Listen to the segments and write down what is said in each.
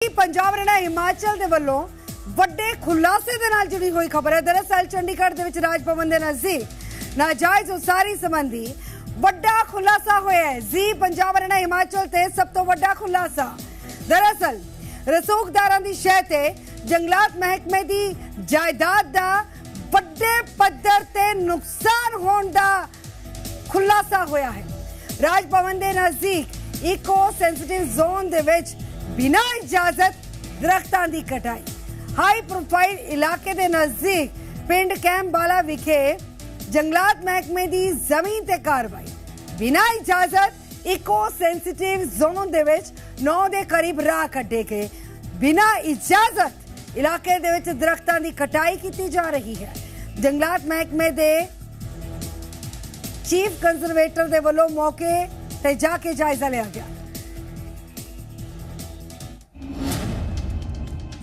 ਕਿ ਪੰਜਾਬ ਹਰਿਆਣਾ ਹਿਮਾਚਲ ਦੇ ਵੱਲੋਂ ਵੱਡੇ ਖੁਲਾਸੇ ਦੇ ਨਾਲ ਜੁੜੀ ਹੋਈ ਖਬਰ ਹੈ। ਦਰਅਸਲ ਚੰਡੀਗੜ੍ਹ ਦੇ ਵਿੱਚ ਰਾਜ ਭਵਨ ਦੇ ਨਜ਼ਦੀਕ ਨਾਜਾਇਜ਼ ਉਸਾਰੀ ਸੰਬੰਧੀ ਵੱਡਾ ਖੁਲਾਸਾ ਹੋਇਆ ਹੈ। ਜੀ ਪੰਜਾਬ ਹਰਿਆਣਾ ਹਿਮਾਚਲ ਤੇ ਸਭ ਤੋਂ ਵੱਡਾ ਖੁਲਾਸਾ। ਦਰਅਸਲ ਰਸੂਖਦਾਰਾਂ ਦੀ ਸ਼ਹਿ ਤੇ ਜੰਗਲਾਤ ਮਹਿਕਮੇ ਦੀ ਜਾਇਦਾਦ ਦਾ ਵੱਡੇ ਪੱਧਰ ਤੇ ਨੁਕਸਾਨ ਹੋਣ ਦਾ ਖੁਲਾਸਾ ਹੋਇਆ ਹੈ। ਰਾਜ ਭਵਨ ਦੇ ਨਜ਼ਦੀਕ ਇਕੋ ਸੈਂਸਿਟਿਵ ਜ਼ੋਨ ਦੇ ਵਿੱਚ ਬਿਨਾਂ ਇਜਾਜ਼ਤ ਦਰਖਤਾਂ ਦੀ ਕਟਾਈ। ਹਾਈ ਪ੍ਰੋਫਾਈਲ ਇਲਾਕੇ ਦੇ ਨਜ਼ਦੀਕ ਪਿੰਡ ਕੈਂਬਾਲਾ ਵਿਖੇ ਜੰਗਲਾਤ ਮਹਿਕਮੇ ਦੀ ਜ਼ਮੀਨ ਤੇ ਕਾਰਵਾਈ। ਬਿਨਾਂ ਇਜਾਜ਼ਤ ਇਕੋ ਸੈਂਸਿਟਿਵ ਜ਼ੋਨ ਦੇ ਵਿੱਚ 9 ਦੇ ਕਰੀਬ ਰਾਹ ਕੱਢੇ ਗਏ। ਬਿਨਾਂ ਇਜਾਜ਼ਤ ਇਲਾਕੇ ਦੇ ਵਿੱਚ ਦਰਖਤਾਂ ਦੀ ਕਟਾਈ ਕੀਤੀ ਜਾ ਰਹੀ ਹੈ। ਜੰਗਲਾਤ ਮਹਿਕਮੇ ਦੇ ਚੀਫ ਕੰਜ਼ਰਵੇਟਰ ਦੇ ਵੱਲੋਂ ਮੌਕੇ ਤੇ ਜਾ ਕੇ ਜਾਇਜ਼ਾ ਲਿਆ ਗਿਆ।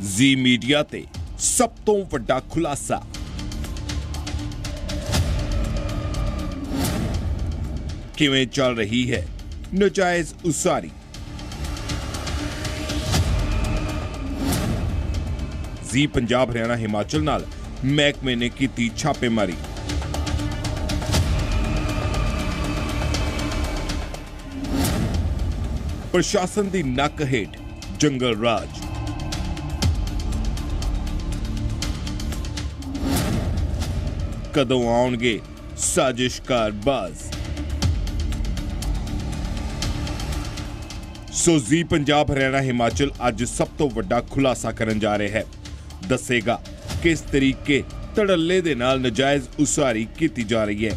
ਜ਼ੀ ਮੀਡੀਆ ਤੇ ਸਭ ਤੋਂ ਵੱਡਾ ਖੁਲਾਸਾ। ਕਿਵੇਂ ਚੱਲ ਰਹੀ ਹੈ? ਨਜਾਇਜ਼ ਉਸਾਰੀ। ਜ਼ੀ ਪੰਜਾਬ, ਹਰਿਆਣਾ, ਹਿਮਾਚਲ ਨਾਲ ਮਹਿਕਮੇ ਨੇ ਕੀਤੀ ਛਾਪੇਮਾਰੀ। ਪ੍ਰਸ਼ਾਸਨ ਦੀ ਨੱਕ ਹੇਠ ਜੰਗਲ ਰਾਜ। ਕਦੋਂ ਆਉਣਗੇ? ਸਾਜ਼ਿਸ਼ਕਾਰ ਬਾਜ਼ ਸੋ ਜ਼ੀ ਪੰਜਾਬ, ਹਰਿਆਣਾ, ਹਿਮਾਚਲ ਅੱਜ ਸਭ ਤੋਂ ਵੱਡਾ ਖੁਲਾਸਾ ਕਰਨ ਜਾ ਰਿਹਾ ਹੈ। ਦੱਸੇਗਾ ਕਿਸ ਤਰੀਕੇ ਧੜੱਲੇ ਦੇ ਨਾਲ ਨਜਾਇਜ਼ ਉਸਾਰੀ ਕੀਤੀ ਜਾ ਰਹੀ ਹੈ।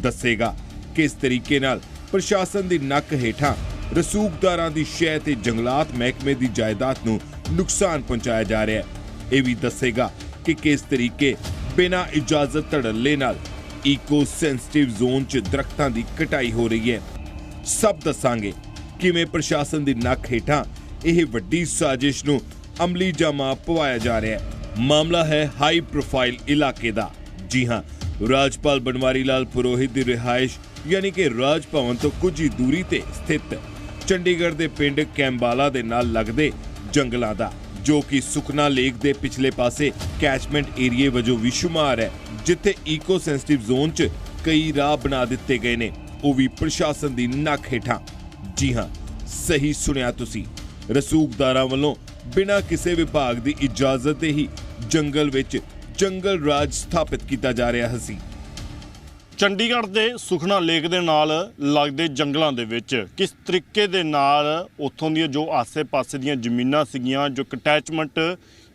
ਦੱਸੇਗਾ ਕਿਸ ਤਰੀਕੇ ਨਾਲ ਪ੍ਰਸ਼ਾਸਨ ਦੀ ਨੱਕ ਹੇਠਾਂ ਰਸੂਖਦਾਰਾਂ ਦੀ ਸ਼ਹਿ ਤੇ ਜੰਗਲਾਤ ਮਹਿਕਮੇ ਦੀ ਜਾਇਦਾਦ ਨੂੰ ਨੁਕਸਾਨ ਪਹੁੰਚਾਇਆ ਜਾ ਰਿਹਾ ਹੈ। ਇਹ ਵੀ ਦੱਸੇਗਾ ਕਿ ਕਿਸ ਤਰੀਕੇ ਬਿਨਾਂ ਇਜਾਜ਼ਤ ਧੜੱਲੇ ਨਾਲ ਈਕੋ ਸੈਂਸਿਟਿਵ ਜ਼ੋਨ 'ਚ ਦਰਖਤਾਂ ਦੀ ਕਟਾਈ ਹੋ ਰਹੀ ਹੈ। ਸਭ ਦੱਸਾਂਗੇ ਕਿਵੇਂ ਪ੍ਰਸ਼ਾਸਨ ਦੀ ਨੱਕ ਹੇਠਾਂ ਇਹ ਵੱਡੀ ਸਾਜ਼ਿਸ਼ ਨੂੰ ਅਮਲੀ ਜਾਮਾ ਪਵਾਇਆ ਜਾ ਰਿਹਾ ਹੈ। ਮਾਮਲਾ ਹੈ ਹਾਈ ਪ੍ਰੋਫਾਈਲ ਇਲਾਕੇ ਦਾ। ਜੀ ਹਾਂ, ਰਾਜਪਾਲ ਬਨਵਾਰੀ ਲਾਲ ਪੁਰੋਹਿਤ ਦੀ ਰਿਹਾਇਸ਼ ਯਾਨੀ ਕਿ ਰਾਜ ਭਵਨ ਤੋਂ ਕੁਝ ਹੀ ਦੂਰੀ ਤੇ ਸਥਿਤ ਚੰਡੀਗੜ੍ਹ ਦੇ ਪਿੰਡ ਕੈਂਬਾਲਾ ਦੇ ਨਾਲ ਲੱਗਦੇ ਜੰਗਲਾਂ ਦਾ। ਜੋ ਕਿ ਸੁਖਨਾ ਲੇਕ ਦੇ ਪਿਛਲੇ ਪਾਸੇ ਕੈਚਮੈਂਟ ਏਰੀਏ ਵਜੋਂ ਵੀ ਸ਼ੁਮਾਰ ਹੈ, ਜਿੱਥੇ ਈਕੋ ਸੈਂਸਿਟਿਵ ਜ਼ੋਨ 'ਚ ਕਈ ਰਾਹ ਬਣਾ ਦਿੱਤੇ ਗਏ ਨੇ। ਉਹ ਵੀ ਪ੍ਰਸ਼ਾਸਨ ਦੀ ਨੱਕ ਹੇਠਾਂ। ਜੀ ਹਾਂ, ਸਹੀ ਸੁਣਿਆ ਤੁਸੀਂ। ਰਸੂਖਦਾਰਾਂ ਵੱਲੋਂ ਬਿਨਾਂ ਕਿਸੇ ਵਿਭਾਗ ਦੀ ਇਜਾਜ਼ਤ ਦੇ ਹੀ ਜੰਗਲ ਵਿੱਚ ਜੰਗਲ ਰਾਜ ਸਥਾਪਿਤ ਕੀਤਾ ਜਾ ਰਿਹਾ ਸੀ। ਚੰਡੀਗੜ੍ਹ ਦੇ ਸੁਖਨਾ ਲੇਕ ਦੇ ਨਾਲ ਲੱਗਦੇ ਜੰਗਲਾਂ ਦੇ ਵਿੱਚ ਕਿਸ ਤਰੀਕੇ ਦੇ ਨਾਲ ਉੱਥੋਂ ਦੀਆਂ ਜੋ ਆਸੇ-ਪਾਸੇ ਦੀਆਂ ਜ਼ਮੀਨਾਂ ਸੀਗੀਆਂ, ਜੋ ਕਟੈਚਮੈਂਟ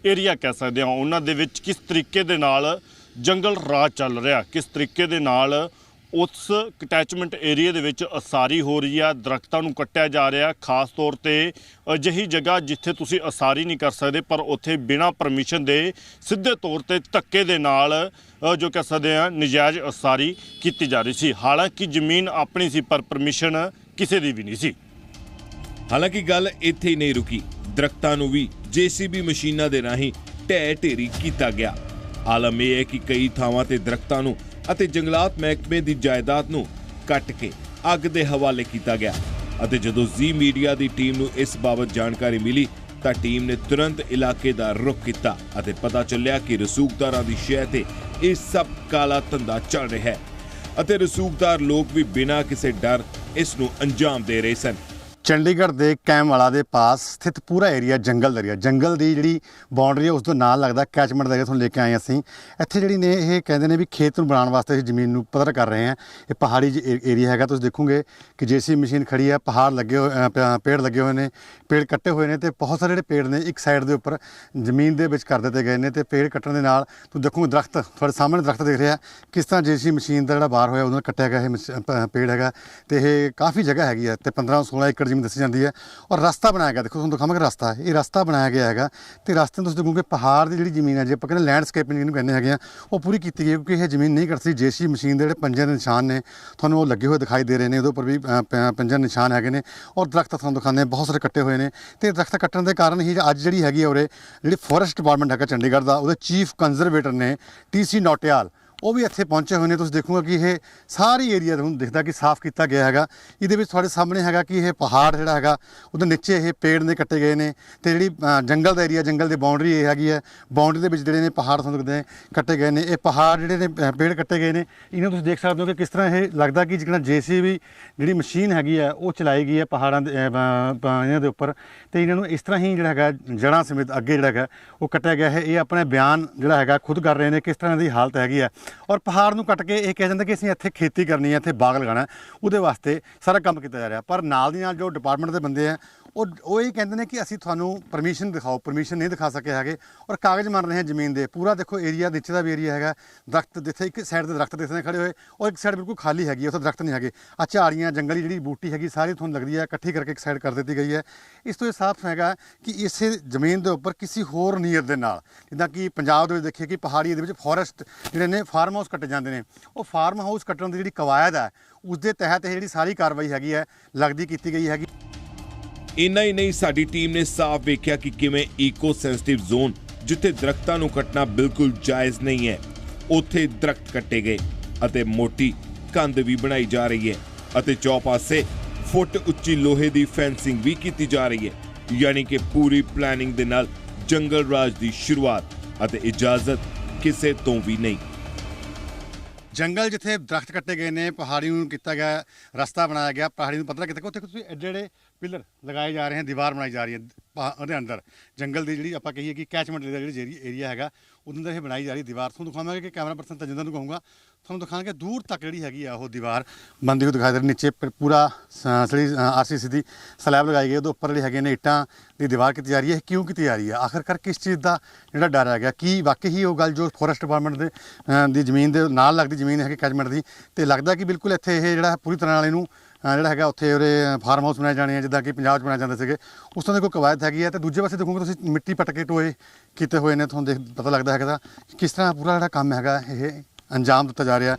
ਏਰੀਆ ਕਹਿ ਸਕਦੇ ਹਾਂ, ਉਹਨਾਂ ਦੇ ਵਿੱਚ ਕਿਸ ਤਰੀਕੇ ਦੇ ਨਾਲ ਜੰਗਲ ਰਾਜ ਚੱਲ ਰਿਹਾ, ਕਿਸ ਤਰੀਕੇ ਦੇ ਨਾਲ ਉਸ ਅਟੈਚਮੈਂਟ ਏਰੀਆ ਦੇ ਵਿੱਚ ਅਸਾਰੀ ਹੋ ਰਹੀ ਆ, ਦਰਖਤਾਂ ਨੂੰ ਕੱਟਿਆ ਜਾ ਰਿਹਾ। ਖਾਸ ਤੌਰ ਤੇ ਅਜਿਹੀ ਜਗ੍ਹਾ ਜਿੱਥੇ ਤੁਸੀਂ ਅਸਾਰੀ ਨਹੀਂ ਕਰ ਸਕਦੇ, ਪਰ ਉੱਥੇ ਬਿਨਾਂ ਪਰਮਿਸ਼ਨ ਦੇ ਸਿੱਧੇ ਤੌਰ ਤੇ ਧੱਕੇ ਦੇ ਨਾਲ ਜੋ ਕਹਿ ਸਕਦੇ ਆ, ਨਜਾਇਜ਼ ਅਸਾਰੀ ਕੀਤੀ ਜਾ ਰਹੀ ਸੀ। ਹਾਲਾਂਕਿ ਜ਼ਮੀਨ ਆਪਣੀ ਸੀ, ਪਰ ਪਰਮਿਸ਼ਨ ਕਿਸੇ ਦੀ ਵੀ ਨਹੀਂ ਸੀ। ਹਾਲਾਂਕਿ ਗੱਲ ਇੱਥੇ ਹੀ ਨਹੀਂ ਰੁਕੀ। ਦਰਖਤਾਂ ਨੂੰ ਵੀ ਜੀਸੀਬੀ ਮਸ਼ੀਨਾਂ ਦੇ ਰਾਹੀਂ ਢਹਿ ਢੇਰੀ ਕੀਤਾ ਗਿਆ। ਆਲਮ ਇਹ ਹੈ ਕਿ ਕਈ ਥਾਵਾਂ ਤੇ ਦਰਖਤਾਂ ਨੂੰ ਅਤੇ ਜੰਗਲਾਤ ਮਹਿਕਮੇ ਦੀ ਜਾਇਦਾਦ ਨੂੰ ਕੱਟ ਕੇ ਅੱਗ ਦੇ ਹਵਾਲੇ ਕੀਤਾ ਗਿਆ ਅਤੇ ਜਦੋਂ ਜ਼ੀ ਮੀਡੀਆ ਦੀ ਟੀਮ ਨੂੰ ਇਸ ਬਾਬਤ ਜਾਣਕਾਰੀ ਮਿਲੀ ਤਾਂ ਟੀਮ ਨੇ ਤੁਰੰਤ ਇਲਾਕੇ ਦਾ ਰੁਖ ਕੀਤਾ ਅਤੇ ਪਤਾ ਚੱਲਿਆ ਕਿ ਰਸੂਖਦਾਰਾਂ ਦੀ ਸ਼ਹਿ ਤੇ ਇਹ ਸਭ ਕਾਲਾ ਧੰਦਾ ਚੱਲ ਰਿਹਾ ਹੈ ਅਤੇ ਰਸੂਖਦਾਰ ਲੋਕ ਵੀ ਬਿਨਾਂ ਕਿਸੇ ਡਰ ਇਸ ਨੂੰ ਅੰਜਾਮ ਦੇ ਰਹੇ ਸਨ। ਚੰਡੀਗੜ੍ਹ ਦੇ ਕੈਮਵਾਲਾ ਦੇ ਪਾਸ ਸਥਿਤ ਪੂਰਾ ਏਰੀਆ ਜੰਗਲ ਏਰੀਆ ਜੰਗਲ ਦੀ ਜਿਹੜੀ ਬਾਉਂਡਰੀ ਹੈ, ਉਸ ਤੋਂ ਨਾਲ ਲੱਗਦਾ ਕੈਚਮੈਂਟ ਦਾ ਏਰੀਆ ਤੁਹਾਨੂੰ ਲੈ ਕੇ ਆਏ ਅਸੀਂ। ਇੱਥੇ ਜਿਹੜੀ ਨੇ ਇਹ ਕਹਿੰਦੇ ਨੇ ਵੀ ਖੇਤ ਨੂੰ ਬਣਾਉਣ ਵਾਸਤੇ ਅਸੀਂ ਜ਼ਮੀਨ ਨੂੰ ਪੱਧਰ ਕਰ ਰਹੇ ਹਾਂ। ਇਹ ਪਹਾੜੀ ਜ- ਏਰੀਆ ਹੈਗਾ, ਤੁਸੀਂ ਦੇਖੋਗੇ ਕਿ ਜੇਸੀ ਮਸ਼ੀਨ ਖੜੀ ਹੈ, ਪਹਾੜ ਲੱਗੇ ਹੋਏ ਪੇੜ ਲੱਗੇ ਹੋਏ ਨੇ, ਪੇੜ ਕੱਟੇ ਹੋਏ ਨੇ ਤੇ ਬਹੁਤ ਸਾਰੇ ਜਿਹੜੇ ਪੇੜ ਨੇ ਇੱਕ ਸਾਈਡ ਦੇ ਉੱਪਰ ਜ਼ਮੀਨ ਦੇ ਵਿੱਚ ਕਰ ਦਿੱਤੇ ਗਏ ਨੇ ਤੇ ਪੇੜ ਕੱਟਣ ਦੇ ਨਾਲ ਤੁਸੀਂ ਦੇਖੋਗੇ ਦਰਖਤ, ਤੁਹਾਡੇ ਸਾਹਮਣੇ ਦਰਖਤ ਦਿਖ ਰਿਹਾ, ਕਿਸ ਤਰ੍ਹਾਂ ਜੇਸੀ ਮਸ਼ੀਨ ਦਾ ਜਿਹੜਾ ਬਾਹਰ ਹੋਇਆ ਉਹਨਾਂ ਨਾਲ ਕੱਟਿਆ ਗਿਆ ਇਹ ਮਸ਼- ਪੇੜ ਹੈਗਾ ਤੇ ਇਹ ਕਾਫੀ ਜਗ੍ਹਾ ਹੈਗੀ ਹੈ ਤੇ 15 16 ਏਕੜ ਜ਼ਮੀਨ ਦੱਸੀ ਜਾਂਦੀ ਹੈ। ਔਰ ਰਸਤਾ ਬਣਾਇਆ ਗਿਆ। ਦੇਖੋ, ਤੁਹਾਨੂੰ ਦਿਖਾਵਾਂਗੇ ਰਸਤਾ। ਇਹ ਰਸਤਾ ਬਣਾਇਆ ਗਿਆ ਹੈਗਾ ਤੇ ਰਸਤੇ ਨੂੰ ਤੁਸੀਂ ਦੇਖੋਗੇ, ਪਹਾੜ ਦੀ ਜਿਹੜੀ ਜ਼ਮੀਨ ਹੈ, ਜੇ ਆਪਾਂ ਕਹਿੰਦੇ ਲੈਂਡਸਕੇਪਿੰਗ ਜਿਹਨੂੰ ਕਹਿੰਦੇ ਹੈਗੇ ਆ ਉਹ ਪੂਰੀ ਕੀਤੀ ਗਈ ਹੈ ਕਿਉਂਕਿ ਇਹ ਜ਼ਮੀਨ ਨਹੀਂ ਕੱਟ ਸੀ ਜੇਸੀ ਮਸ਼ੀਨ ਦੇ ਜਿਹੜੇ ਪੰਜੇ ਦੇ ਨਿਸ਼ਾਨ ਨੇ, ਤੁਹਾਨੂੰ ਉਹ ਲੱਗੇ ਹੋਏ ਦਿਖਾਈ ਦੇ ਰਹੇ ਨੇ। ਉਹਦੇ ਉੱਪਰ ਵੀ ਪ- ਪੰਜੇ ਨਿਸ਼ਾਨ ਹੈਗੇ ਨੇ ਔਰ ਦਰਖਤ ਤੁਹਾਨੂੰ ਦਿਖਾਉਂਦੇ ਬਹੁਤ ਸਾਰੇ ਕੱਟੇ ਹੋਏ ਨੇ। ਤੇ ਦਰਖਤ ਕੱਟਣ ਦੇ ਕਾਰਨ ਹੀ ਅੱਜ ਜਿਹੜੀ ਹੈਗੀ ਹੈ ਉਰੇ, ਜਿਹੜੀ ਫੋਰੈਸਟ ਡਿਪਾਰਟਮੈਂਟ ਹੈਗਾ ਚੰਡੀਗੜ੍ਹ ਦਾ, ਉਹਦੇ ਚੀਫ ਕੰਜ਼ਰਵੇਟਰ ਨੇ ਟੀਸੀ ਨੋਟਿਆਲ ਉਹ ਵੀ ਇੱਥੇ ਪਹੁੰਚੇ ਹੋਏ ਨੇ। ਤੁਸੀਂ ਦੇਖੋਗੇ ਕਿ ਇਹ ਸਾਰੀ ਏਰੀਆ ਤੁਹਾਨੂੰ ਦਿਖਦਾ ਕਿ ਸਾਫ਼ ਕੀਤਾ ਗਿਆ ਹੈਗਾ। ਇਹਦੇ ਵਿੱਚ ਤੁਹਾਡੇ ਸਾਹਮਣੇ ਹੈਗਾ ਕਿ ਇਹ ਪਹਾੜ ਜਿਹੜਾ ਹੈਗਾ, ਉਹਦੇ ਨੀਚੇ ਇਹ ਪੇੜ ਨੇ ਕੱਟੇ ਗਏ ਨੇ ਤੇ ਜਿਹੜੀ ਜੰਗਲ ਦਾ ਏਰੀਆ ਜੰਗਲ ਦੀ ਬਾਉਂਡਰੀ ਇਹ ਹੈਗੀ ਹੈ। ਬਾਉਂਡਰੀ ਦੇ ਵਿੱਚ ਜਿਹੜੇ ਨੇ ਪਹਾੜ ਤੁਹਾਨੂੰ ਦਿਖਦੇ ਕੱਟੇ ਗਏ ਨੇ। ਇਹ ਪਹਾੜ ਜਿਹੜੇ ਨੇ ਪੇੜ ਕੱਟੇ ਗਏ ਨੇ। ਇਹਨਾਂ ਤੁਸੀਂ ਦੇਖ ਸਕਦੇ ਹੋ ਕਿ ਕਿਸ ਤਰ੍ਹਾਂ ਇਹ ਲੱਗਦਾ ਕਿ ਜਿਹੜਾ ਜੀਸੀਬੀ ਜਿਹੜੀ ਮਸ਼ੀਨ ਹੈਗੀ ਹੈ, ਉਹ ਚਲਾਈ ਗਈ ਹੈ ਪਹਾੜਾਂ ਦੇ ਇਹਨਾਂ ਦੇ ਉੱਪਰ। ਤੇ ਇਹਨਾਂ ਨੂੰ ਇਸ ਤਰ੍ਹਾਂ ਹੀ ਜਿਹੜਾ ਹੈਗਾ ਜੜਾਂ ਸਮੇਤ ਅੱਗੇ ਜਿਹੜਾ ਹੈਗਾ, ਉਹ ਕੱਟਿਆ ਗਿਆ ਹੈ। ਇਹ ਆਪਣਾ ਬਿਆਨ ਜਿਹੜਾ ਹੈਗਾ, ਖੁਦ ਕਰ ਰਹੇ ਨੇ ਕਿਸ ਤਰ੍ਹਾਂ ਦੀ ਹਾਲਤ ਹੈਗੀ ਹੈ। ਔਰ ਪਹਾੜ ਨੂੰ ਕੱਟ ਕੇ ਇਹ ਕਹਿ ਜਾਂਦਾ ਕਿ ਅਸੀਂ ਇੱਥੇ ਖੇਤੀ ਕਰਨੀ ਹੈ, ਇੱਥੇ ਬਾਗ ਲਗਾਉਣਾ ਉਹਦੇ ਵਾਸਤੇ ਸਾਰਾ ਕੰਮ ਕੀਤਾ ਜਾ ਰਿਹਾ। ਪਰ ਨਾਲ ਦੀ ਨਾਲ ਜੋ ਡਿਪਾਰਟਮੈਂਟ ਦੇ ਬੰਦੇ ਆ ਉਹ ਉਹ ਇਹ ਕਹਿੰਦੇ ਨੇ ਕਿ ਅਸੀਂ ਤੁਹਾਨੂੰ ਪਰਮਿਸ਼ਨ ਦਿਖਾਓ ਪਰਮਿਸ਼ਨ ਨਹੀਂ ਦਿਖਾ ਸਕੇ ਹੈਗੇ ਔਰ ਕਾਗਜ਼ ਮੰਨ ਰਹੇ ਹਾਂ ਜ਼ਮੀਨ ਦੇ। ਪੂਰਾ ਦੇਖੋ ਏਰੀਆ ਨੀਚੇ ਦਾ ਵੀ ਏਰੀਆ ਹੈਗਾ। ਦਰਖਤ ਜਿੱਥੇ ਇੱਕ ਸਾਈਡ ਤੇ ਦਰਖਤ ਦਿਖਦੇ ਨੇ ਖੜੇ ਹੋਏ ਔਰ ਇੱਕ ਸਾਈਡ ਬਿਲਕੁਲ ਖਾਲੀ ਹੈਗੀ ਹੈ, ਉੱਥੇ ਦਰਖਤ ਨਹੀਂ ਹੈਗੇ। ਆ ਝਾੜੀਆਂ ਜੰਗਲੀ ਜਿਹੜੀ ਬੂਟੀ ਹੈਗੀ ਸਾਰੀ ਤੁਹਾਨੂੰ ਲੱਗਦੀ ਹੈ ਇਕੱਠੀ ਕਰਕੇ ਇੱਕ ਸਾਈਡ ਕਰ ਦਿੱਤੀ ਗਈ ਹੈ। ਇਸ ਤੋਂ ਇਹ ਸਾਫ਼ ਹੈਗਾ ਕਿ ਇਸੇ ਜ਼ਮੀਨ ਦੇ ਉੱਪਰ ਕਿਸੇ ਹੋਰ ਨੀਅਤ ਦੇ ਨਾਲ ਜਿੱਦਾਂ ਕਿ ਪੰਜਾਬ ਦੇ ਵਿੱਚ ਦੇਖੀਏ ਕਿ ਪਹਾੜੀ ਦੇ ਵਿੱਚ ਫੋਰੈਸਟ ਜਿਹੜੇ ਨੇ ਫਾਰਮ ਹਾਊਸ ਕੱਟੇ ਜਾਂਦੇ ਨੇ। ਉਹ ਫਾਰਮ ਹਾਊਸ ਕੱਟਣ ਦੀ ਜਿਹੜੀ ਕਵਾਇਦ ਹੈ ਉਸ ਦੇ ਤਹਿਤ ਇਹ ਜਿਹੜੀ ਸਾਰੀ ਕਾਰਵਾਈ ਹੈਗੀ ਹੈ ਲੱਗਦੀ ਕੀਤੀ ਗਈ ਹੈਗੀ। ਇੰਨਾ ਹੀ ਨਹੀਂ, ਸਾਡੀ ਟੀਮ ਨੇ ਸਾਫ਼ ਵੇਖਿਆ ਕਿ ਕਿਵੇਂ ਈਕੋ ਸੈਂਸਿਟਿਵ ਜ਼ੋਨ ਜਿੱਥੇ ਦਰਖਤਾਂ ਨੂੰ ਕੱਟਣਾ ਬਿਲਕੁਲ ਜਾਇਜ਼ ਨਹੀਂ ਹੈ, ਉੱਥੇ ਦਰਖਤ ਕੱਟੇ ਗਏ ਅਤੇ ਮੋਟੀ ਕੰਧ ਵੀ ਬਣਾਈ ਜਾ ਰਹੀ ਹੈ ਅਤੇ ਚੌਪਾਸੇ ਫੁੱਟ ਉੱਚੀ ਲੋਹੇ ਦੀ ਫੈਂਸਿੰਗ ਵੀ ਕੀਤੀ ਜਾ ਰਹੀ ਹੈ, ਯਾਨੀ ਕਿ ਪੂਰੀ ਪਲੈਨਿੰਗ ਦੇ ਨਾਲ ਜੰਗਲ ਰਾਜ ਦੀ ਸ਼ੁਰੂਆਤ ਅਤੇ ਇਜਾਜ਼ਤ ਕਿਸੇ ਤੋਂ ਵੀ ਨਹੀਂ। ਜੰਗਲ ਜਿੱਥੇ ਦਰਖਤ ਕੱਟੇ ਗਏ ਨੇ ਪਹਾੜੀ ਨੂੰ ਕੀਤਾ ਗਿਆ, ਰਸਤਾ ਬਣਾਇਆ ਗਿਆ ਪਹਾੜੀ ਨੂੰ ਪਤਲਾ ਕੀਤਾ ਉੱਥੇ ਤੁਸੀਂ ਐਡੇ ਜਿਹੜੇ ਪਿਲਰ ਲਗਾਏ ਜਾ ਰਹੇ ਹਨ, ਦੀਵਾਰ ਬਣਾਈ ਜਾ ਰਹੀ ਹੈ ਪਹਾ- ਉਹਦੇ ਅੰਦਰ। ਜੰਗਲ ਦੀ ਜਿਹੜੀ ਆਪਾਂ ਕਹੀਏ ਕਿ ਕੈਚਮੈਂਟ ਦਾ ਜਿਹੜੀ ਏਰੀਆ ਹੈਗਾ, ਉਹਦੇ ਅੰਦਰ ਇਹ ਬਣਾਈ ਜਾ ਰਹੀ ਦੀਵਾਰ। ਤੁਹਾਨੂੰ ਦਿਖਾਵਾਂਗੇ ਕਿ ਕੈਮਰਾ ਪਰਸਨ ਤਜਿੰਦਰ ਨੂੰ ਕਹੂੰਗਾ। ਤੁਹਾਨੂੰ ਦਿਖਾਵਾਂਗੇ ਦੂਰ ਤੱਕ ਜਿਹੜੀ ਹੈਗੀ ਆ ਉਹ ਦੀਵਾਰ ਬੰਦੀ ਨੂੰ ਦਿਖਾਈ ਦੇ ਰਹੀ ਨੀਚੇ ਪ- ਪੂਰਾ ਸ- ਜਿਹੜੀ ਆਰਸੀਸੀ ਦੀ ਸਲੈਬ ਲਗਾਈ ਗਈ ਉਹਦੇ ਉੱਪਰ ਜਿਹੜੀ ਹੈਗੇ ਨੇ ਇੱਟਾਂ ਦੀ ਦੀਵਾਰ ਕੀਤੀ ਜਾ ਰਹੀ ਹੈ। ਇਹ ਕਿਉਂ ਕੀਤੀ ਜਾ ਰਹੀ ਹੈ? ਆਖਰਕਾਰ ਕਿਸ ਚੀਜ਼ ਦਾ ਜਿਹੜਾ ਡਰ ਹੈਗਾ? ਕੀ ਵਾਕਈ ਹੀ ਉਹ ਗੱਲ ਜੋ ਫੋਰੈਸਟ ਡਿਪਾਰਟਮੈਂਟ ਦੇ ਦੀ ਜ਼ਮੀਨ ਦੇ ਨਾਲ ਲੱਗਦੀ ਜ਼ਮੀਨ ਹੈਗੀ ਕੈਚਮੈਂਟ ਦੀ, ਤੇ ਲੱਗਦਾ ਕਿ ਬਿਲਕੁਲ ਇੱਥੇ ਇਹ ਜਿਹੜਾ ਪੂਰੀ ਤਰ੍ਹਾਂ ਨਾਲ ਇਹਨੂੰ ਜਿਹੜਾ ਹੈਗਾ ਉੱਥੇ ਉਰੇ ਫਾਰਮ ਹਾਊਸ ਬਣਾਏ ਜਾਣੇ ਆ, ਜਿੱਦਾਂ ਕਿ ਪੰਜਾਬ 'ਚ ਬਣਾਏ ਜਾਂਦੇ ਸੀਗੇ। ਉਸ ਤਰ੍ਹਾਂ ਦੀ ਕੋਈ ਕਵਾਇਦ ਹੈਗੀ ਹੈ ਤੇ ਦੂਜੇ ਪਾਸੇ ਦੇਖੋਗੇ ਤੁਸੀਂ ਮਿੱਟੀ ਪੱਟ ਕੇ ਟੋਏ ਕੀਤੇ ਹੋਏ ਨੇ, ਤੁਹਾਨੂੰ ਦੇਖ ਪਤਾ ਲੱਗਦਾ ਹੈਗਾ ਕਿਸ ਤਰ੍ਹਾਂ ਪੂਰਾ ਜਿਹੜਾ ਕੰਮ ਹੈਗਾ ਇਹ ਅੰਜਾਮ ਦਿੱਤਾ ਜਾ ਰਿਹਾ।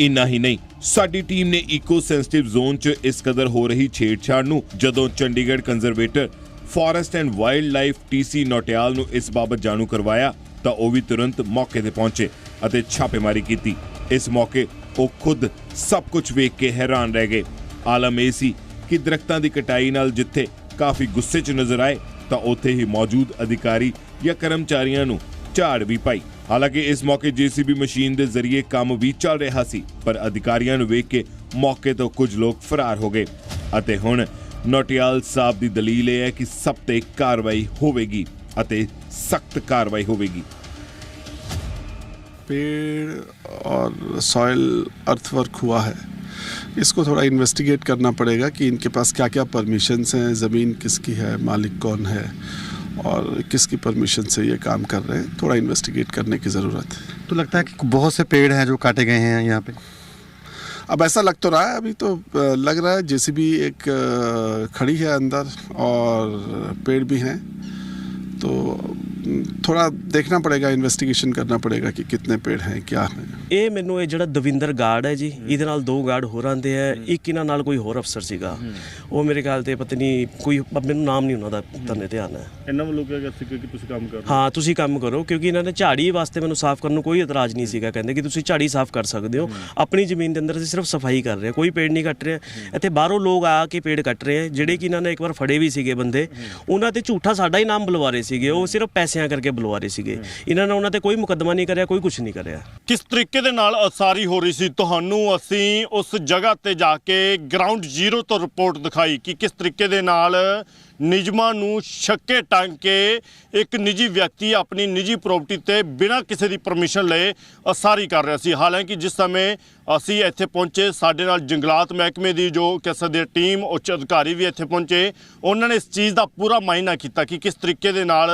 ਇੰਨਾ ਹੀ ਨਹੀਂ, ਸਾਡੀ ਟੀਮ ਨੇ ਇਕੋ ਸੈਂਸਿਟਿਵ ਜ਼ੋਨ 'ਚ ਇਸ ਕਦਰ ਹੋ ਰਹੀ ਛੇੜਛਾੜ ਨੂੰ, ਜਦੋਂ Chandigarh conservator forest and wildlife TC Nautiyal ਨੂੰ ਇਸ ਬਾਬਤ ਜਾਣੂ ਕਰਵਾਇਆ, ਤਾਂ ਉਹ ਵੀ ਤੁਰੰਤ ਮੌਕੇ ਤੇ ਪਹੁੰਚੇ ਅਤੇ ਛਾਪੇਮਾਰੀ ਕੀਤੀ। ਇਸ ਮੌਕੇ ਉਹ ਖੁਦ ਸਭ ਕੁਝ ਵੇਖ ਕੇ ਹੈਰਾਨ ਰਹਿ ਗਏ। ਆਲਮ ਇਹ ਸੀ ਕਿ ਦਰਖਤਾਂ ਦੀ ਕਟਾਈ ਨਾਲ ਜਿੱਥੇ ਕਾਫੀ ਗੁੱਸੇ 'ਚ ਨਜ਼ਰ ਆਏ, ਤਾਂ ਉੱਥੇ ਹੀ ਮੌਜੂਦ ਅਧਿਕਾਰੀ ਜਾਂ ਕਰਮਚਾਰੀਆਂ ਨੂੰ ਝਾੜ ਵੀ ਪਾਈ। ਹਾਲਾਂਕਿ ਇਸ ਮੌਕੇ ਜੀਸੀਬੀ ਮਸ਼ੀਨ ਦੇ ਜ਼ਰੀਏ ਕੰਮ ਵੀ ਚੱਲ ਰਿਹਾ ਸੀ, ਪਰ ਅਧਿਕਾਰੀਆਂ ਨੂੰ ਵੇਖ ਕੇ ਮੌਕੇ ਤੋਂ ਕੁਝ ਲੋਕ ਫਰਾਰ ਹੋ ਗਏ। ਅਤੇ ਹੁਣ ਨੋਟਿਆਲ ਸਾਹਿਬ ਦੀ ਦਲੀਲ ਇਹ ਹੈ ਕਿ ਸਭ ਤੇ ਕਾਰਵਾਈ ਹੋਵੇਗੀ ਅਤੇ ਸਖਤ ਕਾਰਵਾਈ ਹੋਵੇਗੀ। पेड़ और सॉइल अर्थवर्क हुआ है। इसको थोड़ा इन्वेस्टिगेट करना पड़ेगा कि इनके पास क्या क्या परमिशंस हैं ज़मीन किसकी है मालिक कौन है और किसकी परमिशन से ये काम कर रहे हैं। थोड़ा इन्वेस्टिगेट करने की ज़रूरत है। तो लगता है कि बहुत से पेड़ हैं जो काटे गए हैं यहाँ पे। अब ऐसा लग तो रहा है अभी तो लग रहा है जेसीबी एक खड़ी है अंदर और पेड़ भी हैं तो ਥੋੜਾ ਦੇਖਣਾ ਪੜੇਗਾ ਇਨਵੈਸਟੀਗੇਸ਼ਨ ਕਰਨਾ ਪੜੇਗਾ ਕਿ ਕਿੰਨੇ ਪੇੜ ਹੈ ਕਿਆ ਹੈ ਇਹ ਮੈਨੂੰ ਇਹ ਜਿਹੜਾ ਦਵਿੰਦਰ ਗਾਰਡ ਹੈ ਜੀ ਇਹਦੇ ਨਾਲ ਦੋ ਗਾਰਡ ਹੋਰ ਆਂਦੇ ਆ ਇੱਕ ਇਹਨਾਂ ਨਾਲ ਕੋਈ ਹੋਰ ਅਫਸਰ ਸੀਗਾ ਉਹ ਮੇਰੇ ਖਿਆਲ ਤੇ ਪਤਾ ਕੋਈ ਮੈਨੂੰ ਨਾਮ ਨਹੀਂ ਉਹਨਾਂ ਦਾ ਤਨੇ ਧਿਆਨ ਹੈ ਇਹਨਾਂ ਵੱਲੋਂ ਕਿਹਾ ਗਿਆ ਸੀ ਕਿ ਤੁਸੀਂ ਕੰਮ ਕਰੋ ਹਾਂ ਤੁਸੀਂ ਕੰਮ ਕਰੋ ਕਿਉਂਕਿ ਇਹਨਾਂ ਨੇ ਝਾੜੀ ਵਾਸਤੇ ਮੈਨੂੰ ਸਾਫ਼ ਕਰਨ ਨੂੰ ਕੋਈ ਇਤਰਾਜ਼ ਨਹੀਂ ਸੀਗਾ ਕਹਿੰਦੇ ਕਿ ਤੁਸੀਂ ਝਾੜੀ ਸਾਫ਼ ਕਰ ਸਕਦੇ ਹੋ ਆਪਣੀ ਜ਼ਮੀਨ ਦੇ ਅੰਦਰ ਅਸੀਂ ਸਿਰਫ ਸਫ਼ਾਈ ਕਰ ਰਹੇ ਹਾਂ ਕੋਈ ਪੇੜ ਨਹੀਂ ਕੱਟ ਰਹੇ ਇੱਥੇ ਬਾਹਰੋਂ ਲੋਕ ਆ ਕੇ ਪੇੜ ਕੱਟ ਰਹੇ ਹੈ ਜਿਹੜੇ ਕਿ ਇਹਨਾਂ ਨੇ ਇੱਕ ਵਾਰ ਫੜੇ ਵੀ ਸੀਗੇ ਬੰਦੇ ਉਹਨਾਂ ਤੇ ਝੂਠਾ ਸਾਡਾ ਹੀ ਨਾਮ ਬੁਲਵਾ ਰਹੇ ਸੀਗੇ ਉਹ ਸਿਰਫ ਪੈਸਿਆਂ ਕਰਕੇ ਬੁਲਵਾ ਰਹੇ ਸੀਗੇ। ਇਹਨਾਂ ਨੇ ਉਹਨਾਂ ਤੇ ਕੋਈ ਮੁਕੱਦਮਾ ਨਹੀਂ ਕਰਿਆ, ਕੋਈ ਕੁਝ ਨਹੀਂ ਕਰਿਆ। ਕਿਸ ਤਰੀਕੇ ਦੇ ਨਾਲ ਅਸਾਰੀ ਹੋ ਰਹੀ ਸੀ? ਤੁਹਾਨੂੰ ਅਸੀਂ ਉਸ ਜਗ੍ਹਾ ਤੇ ਜਾ ਕੇ ਗਰਾਊਂਡ ਜ਼ੀਰੋ ਤੋਂ ਰਿਪੋਰਟ ਦਿਖਾਈ ਕਿ ਕਿਸ ਤਰੀਕੇ ਦੇ ਨਾਲ ਨਿਯਮਾਂ ਨੂੰ ਛੱਕੇ ਟੰਗ ਕੇ ਇੱਕ ਨਿੱਜੀ ਵਿਅਕਤੀ ਆਪਣੀ ਨਿੱਜੀ ਪ੍ਰਾਪਰਟੀ ਤੇ ਬਿਨਾਂ ਕਿਸੇ ਦੀ ਪਰਮਿਸ਼ਨ ਲਏ ਅਸਾਰੀ ਕਰ ਰਿਹਾ ਸੀ। ਹਾਲਾਂਕਿ ਜਿਸ ਸਮੇਂ ਅਸੀਂ ਇੱਥੇ ਪਹੁੰਚੇ, ਸਾਡੇ ਨਾਲ ਜੰਗਲਾਤ ਮਹਿਕਮੇ ਦੀ ਜੋ ਕਹਿ ਸਕਦੇ ਟੀਮ ਉੱਚ ਅਧਿਕਾਰੀ ਵੀ ਇੱਥੇ ਪਹੁੰਚੇ, ਉਹਨਾਂ ਨੇ ਇਸ ਚੀਜ਼ ਦਾ ਪੂਰਾ ਮਾਇਨਾ ਕੀਤਾ ਕਿ ਕਿਸ ਤਰੀਕੇ ਦੇ ਨਾਲ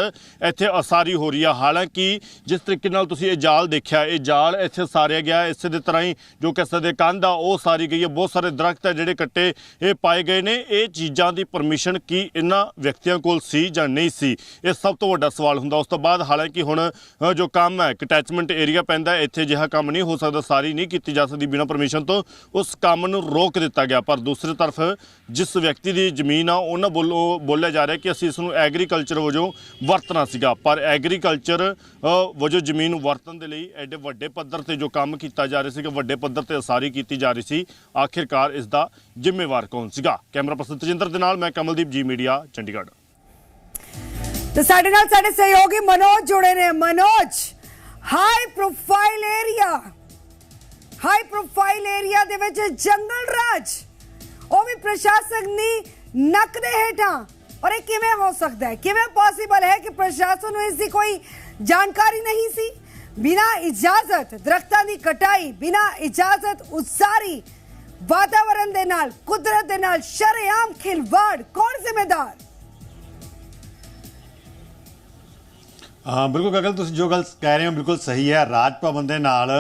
ਇੱਥੇ ਅਸਾਰੀ ਹੋ ਰਹੀ ਆ। ਹਾਲਾਂਕਿ ਜਿਸ ਤਰੀਕੇ ਨਾਲ ਤੁਸੀਂ ਇਹ ਜਾਲ ਦੇਖਿਆ, ਇਹ ਜਾਲ ਇੱਥੇ ਸਾਰਿਆ ਗਿਆ, ਇਸੇ ਦੇ ਤਰ੍ਹਾਂ ਹੀ ਜੋ ਕਹਿ ਸਕਦੇ ਕੰਧ ਆ, ਉਹ ਸਾਰੀ ਗਈ ਹੈ। ਬਹੁਤ ਸਾਰੇ ਦਰਖਤ ਆ ਜਿਹੜੇ ਕੱਟੇ ਇਹ ਪਾਏ ਗਏ ਨੇ। ਇਹ ਚੀਜ਼ਾਂ ਦੀ ਪਰਮਿਸ਼ਨ ਕੀ ਇਹਨਾਂ ਜ਼ਮੀਨਾਂ ਵਿਅਕਤੀਆਂ ਕੋਲ ਸੀ ਜਾਂ ਨਹੀਂ ਸੀ? ਇਹ ਸਭ ਤੋਂ ਵੱਡਾ ਸਵਾਲ ਹੁੰਦਾ। ਉਸ ਤੋਂ ਬਾਅਦ ਹਾਲਾਂਕਿ ਹੁਣ ਜੋ ਕੰਮ ਹੈ ਅਟੈਚਮੈਂਟ ਏਰੀਆ ਪੈਂਦਾ ਇੱਥੇ ਜਿਹਾ ਕੰਮ ਨਹੀਂ ਹੋ ਸਕਦਾ। ਸਾਰੀ ਨਹੀਂ ਕੀਤੀ ਜਾ ਸਕਦੀ। ਬਿਨਾਂ ਪਰਮਿਸ਼ਨ ਤੋਂ ਉਸ ਕੰਮ ਨੂੰ ਰੋਕ ਦਿੱਤਾ ਗਿਆ। ਪਰ ਦੂਸਰੀ ਤਰਫ, ਜਿਸ ਵਿਅਕਤੀ ਦੀ ਜ਼ਮੀਨ ਆ, ਉਹਨਾਂ ਬੋਲੋ ਬੋਲਿਆ ਜਾ ਰਿਹਾ ਕਿ ਅਸੀਂ ਇਸ ਨੂੰ ਐਗਰੀਕਲਚਰ ਵਜੋਂ ਵਰਤਣਾ ਸੀਗਾ। ਪਰ ਐਗਰੀਕਲਚਰ ਵਜੋਂ ਜ਼ਮੀਨ ਵਰਤਣ ਦੇ ਲਈ ਐਡੇ ਵੱਡੇ ਪੱਧਰ ਤੇ ਜੋ ਕੰਮ ਕੀਤਾ ਜਾ ਰਿਹਾ ਸੀਗਾ, ਵੱਡੇ ਪੱਧਰ ਤੇ ਉਸਾਰੀ ਕੀਤੀ ਜਾ ਰਹੀ ਸੀ, ਆਖਿਰਕਾਰ ਇਸ ਦਾ ਜ਼ਿੰਮੇਵਾਰ ਕੌਣ ਸੀਗਾ? ਕੈਮਰਾ ਪਰਸਨ ਤਜਿੰਦਰ ਦੇ ਨਾਲ, ਮੈਂ ਕਮਲਦੀਪ ਜੀ ਮੀਡੀਆ ਚੰਡੀਗੜ੍ਹ। ਤੇ ਸਾਡੇ ਨਾਲ ਸਾਡੇ ਸਹਿਯੋਗੀ ਮਨੋਜ ਜੁੜੇ ਨੇ। Manoj high profile area high profile area ਦੇ ਵਿੱਚ ਜੰਗਲ ਰਾਜ। ਉਹ ਵੀ ਪ੍ਰਸ਼ਾਸਕ ਦੀ ਨੱਕ ਦੇ ਹੇਠਾਂ। ਔਰ ਇਹ ਕਿਵੇਂ ਹੋ ਸਕਦਾ ਹੈ? ਕਿਵੇਂ ਪੋਸੀਬਲ ਹੈ ਕਿ ਪ੍ਰਸ਼ਾਸਨ ਨੂੰ ਇਸ ਦੀ ਕੋਈ ਜਾਣਕਾਰੀ ਨਹੀਂ ਸੀ? ਬਿਨਾ ਇਜਾਜ਼ਤ, ਦਰਖਤਾਂ ਦੀ ਕਟਾਈ, ਬਿਨਾ ਇਜਾਜ਼ਤ, ਉਸਾਰੀ ਵਾਤਾਵਰਣ ਦੇ ਨਾਲ, ਕੁਦਰਤ ਦੇ ਨਾਲ ਸ਼ਰੇਆਮ ਖਿਲਵਾੜ, ਕੌਣ ਜ਼ਿੰਮੇਦਾਰ? ਹਾਂ ਬਿਲਕੁਲ ਗਗਲ ਤੁਸੀਂ ਜੋ ਗੱਲ ਕਹਿ ਰਹੇ ਹੋ ਬਿਲਕੁਲ ਸਹੀ ਹੈ। ਰਾਜ ਭਵਨ ਦੇ ਨਾਲ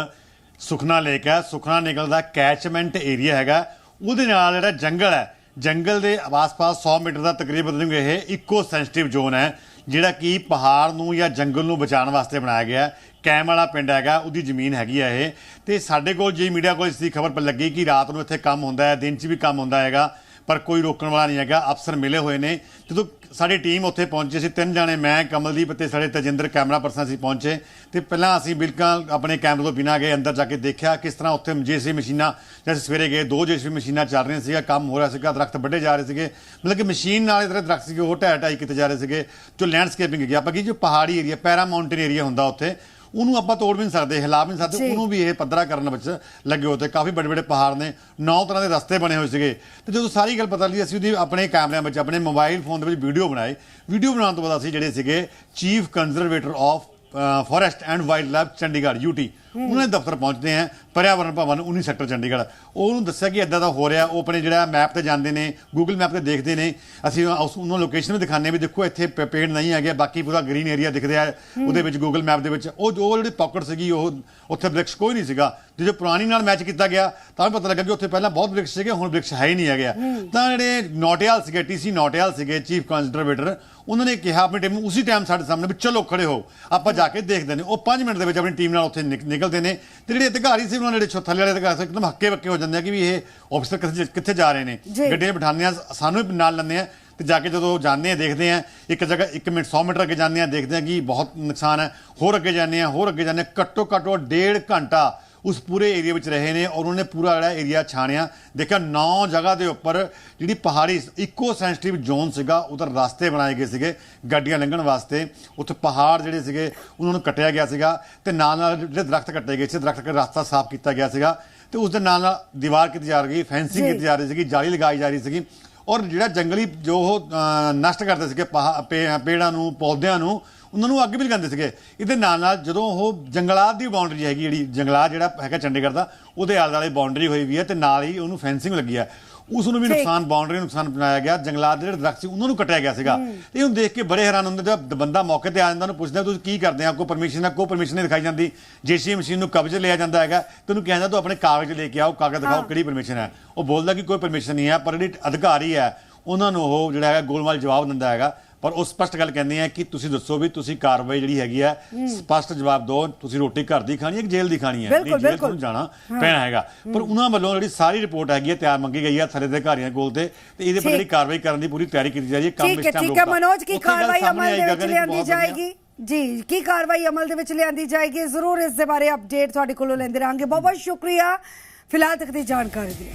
ਸੁਖਨਾ ਲੇਕ ਹੈ। ਸੁਖਨਾ ਨਿਕਲ ਦਾ ਕੈਚਮੈਂਟ ਏਰੀਆ ਹੈਗਾ। ਉਹਦੇ ਨਾਲ ਜਿਹੜਾ ਜੰਗਲ ਹੈ, ਜੰਗਲ ਦੇ ਆਸ-ਪਾਸ 100 ਮੀਟਰ ਦਾ ਤਕਰੀਬਨ ਇਹ ਇਕੋ ਸੈਂਸਿਟਿਵ ਜ਼ੋਨ ਹੈ। ਜਿਹੜਾ ਕਿ ਪਹਾੜ ਨੂੰ ਜਾਂ ਜੰਗਲ ਨੂੰ ਬਚਾਉਣ ਵਾਸਤੇ ਬਣਾਇਆ ਗਿਆ ਕੈਮ ਵਾਲਾ ਪਿੰਡ ਹੈਗਾ, ਉਹਦੀ ਜ਼ਮੀਨ ਹੈਗੀ ਹੈ ਇਹ। ਤੇ ਸਾਡੇ ਕੋਲ ਜੀ ਮੀਡੀਆ ਕੋਲ ਇਸ ਦੀ ਖਬਰ ਲੱਗੀ ਕਿ ਰਾਤ ਨੂੰ ਇੱਥੇ ਕੰਮ ਹੁੰਦਾ ਹੈ, ਦਿਨ 'ਚ ਵੀ ਕੰਮ ਹੁੰਦਾ ਹੈਗਾ ਪਰ ਕੋਈ ਰੋਕਣ ਵਾਲਾ ਨਹੀਂ ਹੈਗਾ, ਅਫਸਰ ਮਿਲੇ ਹੋਏ ਨੇ। ਜਦੋਂ ਸਾਡੀ ਟੀਮ ਉੱਥੇ ਪਹੁੰਚੀ ਸੀ ਤਿੰਨ ਜਾਣੇ, ਮੈਂ, ਕਮਲਦੀਪ ਤੇ ਸਾਡੇ ਤਜਿੰਦਰ ਕੈਮਰਾ ਪਰਸਨ ਅਸੀਂ ਪਹੁੰਚੇ। ਤੇ ਪਹਿਲਾਂ ਅਸੀਂ ਬਿਲਕੁਲ ਆਪਣੇ ਕੈਮਰੇ ਤੋਂ ਬਿਨਾਂ ਗਏ, ਅੰਦਰ ਜਾ ਕੇ ਦੇਖਿਆ ਕਿਸ ਤਰ੍ਹਾਂ ਉੱਥੇ ਜੇਸੀ ਮਸ਼ੀਨਾਂ ਜੈਸੇ ਸਵੇਰੇ ਗਏ, ਦੋ ਜੇਸੀ ਮਸ਼ੀਨਾਂ ਚੱਲ ਰਹੀਆਂ ਸੀਗਾ ਕੰਮ ਹੋ ਰਿਹਾ ਸੀਗਾ, ਦਰਖਤ ਵੱਢੇ ਜਾ ਰਹੇ ਸੀਗੇ। ਮਤਲਬ ਕਿ ਮਸ਼ੀਨ ਨਾਲ ਇਧਰ ਦਰਖਤ ਸੀਗੇ, ਉਹ ਢਹਿ ਢਾਈ ਕੀਤੇ ਜਾ ਰਹੇ ਸੀਗੇ, ਜੋ ਲੈਂਡਸਕੇਪਿੰਗ ਹੈਗੀ ਆਪਾਂ ਕੀ ਜੋ ਪਹਾੜੀ ਏਰੀਆ ਪੈਰਾ ਮਾਊਂਟੇਨ ਏਰੀਆ ਹੁੰਦਾ ਉੱਥੇ ਉਹਨੂੰ ਆਪਾਂ ਤੋੜ ਵੀ ਨਹੀਂ ਸਕਦੇ ਹਿਲਾ ਵੀ ਨਹੀਂ ਸਕਦੇ। ਉਹਨੂੰ ਵੀ ਇਹ ਪੱਧਰਾ ਕਰਨ ਵਿੱਚ ਲੱਗੇ ਹੋਏ ਤੇ ਕਾਫੀ ਵੱਡੇ ਵੱਡੇ ਪਹਾੜ ਨੇ ਨੌ ਤਰ੍ਹਾਂ ਦੇ ਰਸਤੇ ਬਣੇ ਹੋਏ ਸੀਗੇ। ਤੇ ਜਦੋਂ ਸਾਰੀ ਗੱਲ ਪਤਾ ਲੱਗੀ ਅਸੀਂ ਉਹਦੀ ਆਪਣੇ ਕੈਮਰਿਆਂ ਵਿੱਚ ਆਪਣੇ ਮੋਬਾਈਲ ਫੋਨ ਦੇ ਵਿੱਚ ਵੀਡੀਓ ਬਣਾਏ ਵੀਡੀਓ ਬਣਾਉਣ ਤੋਂ ਬਾਅਦ ਅਸੀਂ ਜਿਹੜੇ ਸੀਗੇ chief conservator of forest and wildlife Chandigarh UT ਉਹਨਾਂ ਦੇ ਦਫ਼ਤਰ ਪਹੁੰਚਦੇ ਆ ਪਰਿਆਵਰਣ ਭਵਨ 19 ਸੈਕਟਰ ਚੰਡੀਗੜ੍ਹ। ਉਹਨੂੰ ਦੱਸਿਆ ਕਿ ਇਦਾਂ ਦਾ ਹੋ ਰਿਹਾ, ਉਹ ਆਪਣੇ ਜਿਹੜਾ ਮੈਪ ਤੇ ਜਾਂਦੇ ਨੇ ਗੂਗਲ ਮੈਪ ਤੇ ਦੇਖਦੇ ਨੇ। ਅਸੀਂ ਉਸ ਉਹਨਾਂ ਲੋਕੇਸ਼ਨ ਵੀ ਦਿਖਾਣੇ ਵੀ ਦੇਖੋ, ਇੱਥੇ ਪ- ਪੇੜ ਨਹੀਂ ਹੈਗੇ, ਬਾਕੀ ਪੂਰਾ ਗ੍ਰੀਨ ਏਰੀਆ ਦਿਖ ਹੈ ਉਹਦੇ ਵਿੱਚ ਗੂਗਲ ਮੈਪ ਦੇ ਵਿੱਚ। ਉਹ ਜੋ ਜਿਹੜੀ ਪਾਕਟ ਸੀਗੀ, ਉਹ ਉੱਥੇ ਬ੍ਰਿਕਸ਼ ਕੋਈ ਨਹੀਂ ਸੀਗਾ। ਤੇ ਜੋ ਪੁਰਾਣੀ ਨਾਲ ਮੈਚ ਕੀਤਾ ਗਿਆ, ਤਾਂ ਪਤਾ ਲੱਗਾ ਕਿ ਉੱਥੇ ਪਹਿਲਾਂ ਬਹੁਤ ਵ੍ਰਿਕਸ਼ ਸੀਗੇ, ਹੁਣ ਬ੍ਰਿਕਸ਼ ਹੈ ਹੀ ਨਹੀਂ ਹੈਗਾ ਤਾਂ ਜਿਹੜੇ ਨੋਟਿਆਲ ਸੀਗੇ ਟੀਸੀ ਨੋਟਿਆਲ ਸੀਗੇ ਚੀਫ ਕੰਜ਼ਰਵੇਟਰ ਉਹਨਾਂ ਨੇ ਕਿਹਾ ਆਪਣੀ ਟੀਮ ਨੂੰ ਉਸੇ ਟਾਈਮ ਸਾਡੇ ਸਾਹਮਣੇ ਵੀ ਚਲੋ ਖੜੇ ਹੋ। ਆਪਾਂ ਜਾ ਕੇ ਦੇਖਦੇ ਨੇ। ਉਹ 5 ਮਿੰਟ ਦੇ ਵਿੱਚ ਆਪਣੀ ਟੀਮ ਨਾਲ ਉੱਥੇ ਨਿਕ- ਨਿਕਲਦੇ ਨੇ ਤੇ ਜਿਹੜੇ ਅਧਿਕਾਰੀ ਸੀ ਉਹਨਾਂ ਨੇ ਜਿਹੜੇ ਥੱਲੇ ਵਾਲੇ ਅਧਿਕਾਰੀ ਸੀ ਇੱਕਦਮ ਹੱਕੇ ਬੱਕੇ ਹੋ ਜਾਂਦੇ ਆ ਕਿ ਵੀ ਇਹ ਆਫਿਸਰ ਕਿੱਥੇ ਕਿੱਥੇ ਜਾ ਰਹੇ ਨੇ। ਗੱਡੀਆਂ ਬਿਠਾਉਂਦੇ ਆ ਸਾਨੂੰ ਵੀ ਨਾਲ ਲੈਂਦੇ ਆ ਤੇ ਜਾ ਕੇ ਜਦੋਂ ਜਾਂਦੇ ਆ ਦੇਖਦੇ ਆ ਇੱਕ ਜਗ੍ਹਾ 1 ਮਿੰਟ 100 ਮੀਟਰ ਅੱਗੇ ਜਾਂਦੇ ਆ ਦੇਖਦੇ ਆ ਕਿ ਬਹੁਤ ਨੁਕਸਾਨ ਹੈ ਹੋਰ ਅੱਗੇ ਜਾਂਦੇ ਆ ਹੋਰ ਅੱਗੇ ਜਾਂਦੇ ਆ ਘੱਟੋ ਘੱਟ ਉਹ ਡੇਢ ਘੰਟਾ ਉਸ ਪੂਰੇ ਏਰੀਆ ਵਿੱਚ ਰਹੇ ਨੇ ਔਰ ਉਹਨੇ ਪੂਰਾ ਜਿਹੜਾ ਏਰੀਆ ਛਾਣਿਆ। ਦੇਖਿਆ ਨੌ ਜਗ੍ਹਾ ਦੇ ਉੱਪਰ ਜਿਹੜੀ ਪਹਾੜੀ ਇਕੋ ਸੈਂਸਿਟਿਵ ਜ਼ੋਨ ਸੀਗਾ ਉਧਰ ਰਸਤੇ ਬਣਾਏ ਗਏ ਸੀਗੇ ਗੱਡੀਆਂ ਲੰਘਣ ਵਾਸਤੇ। ਉੱਥੇ ਪਹਾੜ ਜਿਹੜੇ ਸੀਗੇ ਉਹਨਾਂ ਨੂੰ ਕੱਟਿਆ ਗਿਆ ਸੀਗਾ ਤੇ ਨਾਲ ਨਾਲ ਜਿਹੜੇ ਦਰਖਤ ਕੱਟੇ ਗਏ ਸੀ ਦਰਖਤ ਦਾ ਰਸਤਾ ਸਾਫ਼ ਕੀਤਾ ਗਿਆ ਸੀਗਾ ਤੇ ਉਸ ਦੇ ਨਾਲ ਨਾਲ ਦੀਵਾਰ ਕੀਤੀ ਜਾ ਰਹੀ ਫੈਂਸਿੰਗ। ਕੀਤੀ ਜਾ ਰਹੀ ਸੀਗੀ ਜਾਲੀ ਲਗਾਈ ਜਾ ਰਹੀ ਸੀਗੀ। ਔਰ ਜਿਹੜਾ ਜੰਗਲੀ ਜੋ ਉਹ ਨਸ਼ਟ ਕਰਦੇ ਸੀਗੇ ਪੇੜਾਂ ਨੂੰ ਪੌਦਿਆਂ ਨੂੰ ਉਹਨਾਂ ਨੂੰ ਅੱਗ ਵੀ ਲਗਾਉਂਦੇ ਸੀਗੇ। ਇਹਦੇ ਨਾਲ ਨਾਲ ਜਦੋਂ ਉਹ ਜੰਗਲਾਤ ਦੀ ਬਾਉਂਡਰੀ ਹੈਗੀ ਜਿਹੜੀ ਜੰਗਲਾਤ ਜਿਹੜਾ ਹੈਗਾ ਚੰਡੀਗੜ੍ਹ ਦਾ ਉਹਦੇ ਆਲੇ ਦੁਆਲੇ ਬਾਉਂਡਰੀ ਹੋਈ ਵੀ ਹੈ ਤੇ ਨਾਲ ਹੀ ਉਹਨੂੰ ਫੈਂਸਿੰਗ ਲੱਗੀ ਹੈ। ਉਸ ਨੂੰ ਵੀ। ਨੁਕਸਾਨ ਬਾਉਂਡਰੀ ਨੂੰ ਨੁਕਸਾਨ ਬਣਾਇਆ ਗਿਆ। ਜੰਗਲਾਤ ਦੇ ਜਿਹੜੇ ਦਰਖਤ ਸੀ ਉਹਨਾਂ ਨੂੰ ਕੱਟਿਆ ਗਿਆ ਸੀਗਾ। ਤੇ ਇਹਨੂੰ ਦੇਖ ਕੇ ਬੜੇ ਹੈਰਾਨ ਹੁੰਦੇ ਜਦ ਬੰਦਾ ਮੌਕੇ ਤੇ ਆ ਜਾਂਦਾ ਉਹਨੂੰ ਪੁੱਛਦਾ ਤੁਸੀਂ ਕੀ ਕਰਦੇ ਆ? ਕੋਈ ਪਰਮਿਸ਼ਨ ਹੈ ਕੋਈ ਪਰਮਿਸ਼ਨ ਨਹੀਂ ਦਿਖਾਈ ਜਾਂਦੀ। ਜੇਸੀ ਮਸ਼ੀਨ ਨੂੰ ਕਬਜ਼ੇ ਲਿਆ ਜਾਂਦਾ ਹੈਗਾ। ਤੇ ਉਹਨੂੰ ਕਹਿੰਦਾ ਤੂੰ ਆਪਣੇ ਕਾਗਜ਼ ਲੈ ਕੇ ਆਓ ਕਾਗਜ਼ ਦਿਖਾਓ ਕਿਹੜੀ ਪਰਮਿਸ਼ਨ ਹੈ? ਉਹ ਬੋਲਦਾ ਕਿ ਕੋਈ ਪਰਮਿਸ਼ਨ ਨਹੀਂ ਹੈ ਪਰ ਜਿਹੜੀ ਅਧਿਕਾਰੀ ਹੈ ਉਹਨਾਂ ਨੂੰ ਉਹ ਜਿਹੜਾ ਹੈਗਾ ਗੋਲਮਾਲ ਜਵਾਬ ਦਿੰਦਾ ਹੈਗਾ। ਪਰ ਉਹ ਸਪਸ਼ਟ ਗੱਲ ਕਹਿੰਦੇ ਆ ਕਿ ਤੁਸੀਂ ਦੱਸੋ ਵੀ ਤੁਸੀਂ ਕਾਰਵਾਈ ਜਿਹੜੀ ਹੈਗੀ ਹੈ। ਸਪਸ਼ਟ ਜਵਾਬ ਦਿਓ ਤੁਸੀਂ ਰੋਟੀ ਘਰ ਦੀ ਖਾਣੀ ਹੈ ਕਿ ਜੇਲ੍ਹ ਦੀ ਖਾਣੀ ਹੈ? ਨਹੀਂ, ਜੇਲ੍ਹ। ਤੁਹਾਨੂੰ ਜਾਣਾ ਪੈਣਾ ਹੈਗਾ। ਪਰ ਉਹਨਾਂ ਵੱਲੋਂ ਜਿਹੜੀ ਸਾਰੀ ਰਿਪੋਰਟ ਹੈਗੀ ਹੈ ਤਿਆਰ ਮੰਗੀ ਗਈ ਹੈ ਥੱਲੇ ਦੇ ਅਧਿਕਾਰੀਆਂ ਕੋਲ ਤੇ ਤੇ ਇਹਦੇ ਪਰ। ਜਿਹੜੀ ਕਾਰਵਾਈ ਕਰਨ ਦੀ ਪੂਰੀ ਤਿਆਰੀ ਕੀਤੀ ਜਾ ਰਹੀ ਹੈ ਕੰਮ ਠੀਕ ਇਸ ਹੈ ਟਾਈਮ ਠੀਕ ਹੈ। ਮਨੋਜ ਕੀ ਕਾਰਵਾਈ ਅਮਲ ਦੇ ਵਿੱਚ ਲਿਆਂਦੀ। ਜਾਏਗੀ? ਜੀ ਕੀ ਕਾਰਵਾਈ ਅਮਲ ਦੇ ਵਿੱਚ ਲਿਆਂਦੀ ਜਾਏਗੀ? ਜ਼ਰੂਰ ਇਸ ਦੇ ਬਾਰੇ ਅਪਡੇਟ ਤੁਹਾਡੇ ਕੋਲੋਂ ਲੈਂਦੇ ਰਹਾਂਗੇ। ਬਹੁਤ ਬਹੁਤ ਸ਼ੁਕਰੀਆ। ਫਿਲਹਾਲ ਤੱਕ ਦੀ ਜਾਣਕਾਰੀ